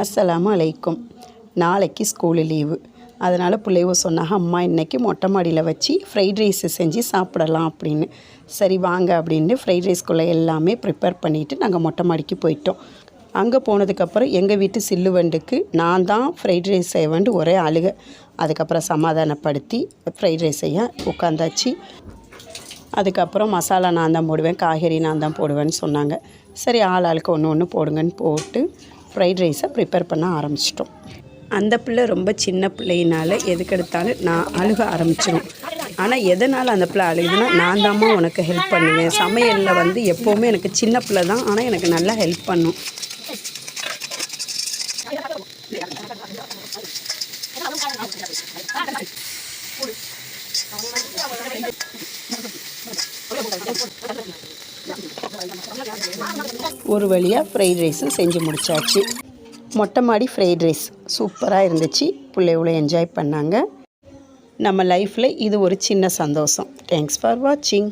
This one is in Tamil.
அஸ்ஸலாமு அலைக்கும். நாளைக்கு ஸ்கூலு லீவு அதனால் பிள்ளைவோ சொன்னாங்க அம்மா இன்னைக்கு மொட்டை மாடியில் வச்சு ஃப்ரைட் ரைஸு செஞ்சு சாப்பிடலாம் அப்படின்னு. சரி வாங்க அப்படின்னு ஃப்ரைட் ரைஸ்குள்ளே எல்லாமே ப்ரிப்பேர் பண்ணிவிட்டு நாங்கள் மொட்டை மாடிக்கு போயிட்டோம். அங்கே போனதுக்கப்புறம் எங்கள் வீட்டு சில்லுவண்டுக்கு நான் தான் ஃப்ரைட் ரைஸ் செய்வேன்ட்டு ஒரே அழுக அதுக்கப்புறம் சமாதானப்படுத்தி ஃப்ரைட் ரைஸ் செய்ய உட்காந்தாச்சு. அதுக்கப்புறம் மசாலா நான் தான் போடுவேன் காய்கறி நான் தான் போடுவேன்னு சொன்னாங்க. சரி ஆள் ஆளுக்கு ஒன்று ஒன்று போடுங்கன்னு போட்டு ஃப்ரைட் ரைஸை ப்ரிப்பேர் பண்ண ஆரம்பிச்சிட்டோம். அந்த பிள்ளை ரொம்ப சின்ன பிள்ளையினால எதுக்கெடுத்தாலும் நான் அழுக ஆரம்பிச்சிடும் ஆனால் எதனால் அந்த பிள்ளை அழுகுதுன்னா நான் தாம்மா உனக்கு ஹெல்ப் பண்ணுவேன். சமையலில் வந்து எப்போவுமே எனக்கு சின்ன பிள்ளை தான். ஆனால் எனக்கு நல்லா ஹெல்ப் பண்ணும். ஒரு வழியாக ஃப்ரைட் ரைஸும் செஞ்சு முடிச்சாச்சு. மொட்டை மாடி ஃப்ரைட் ரைஸ் சூப்பராக இருந்துச்சு. பிள்ளைகளும் என்ஜாய் பண்ணாங்க. நம்ம லைஃப்பில் இது ஒரு சின்ன சந்தோஷம். தேங்க்ஸ் ஃபார் வாட்சிங்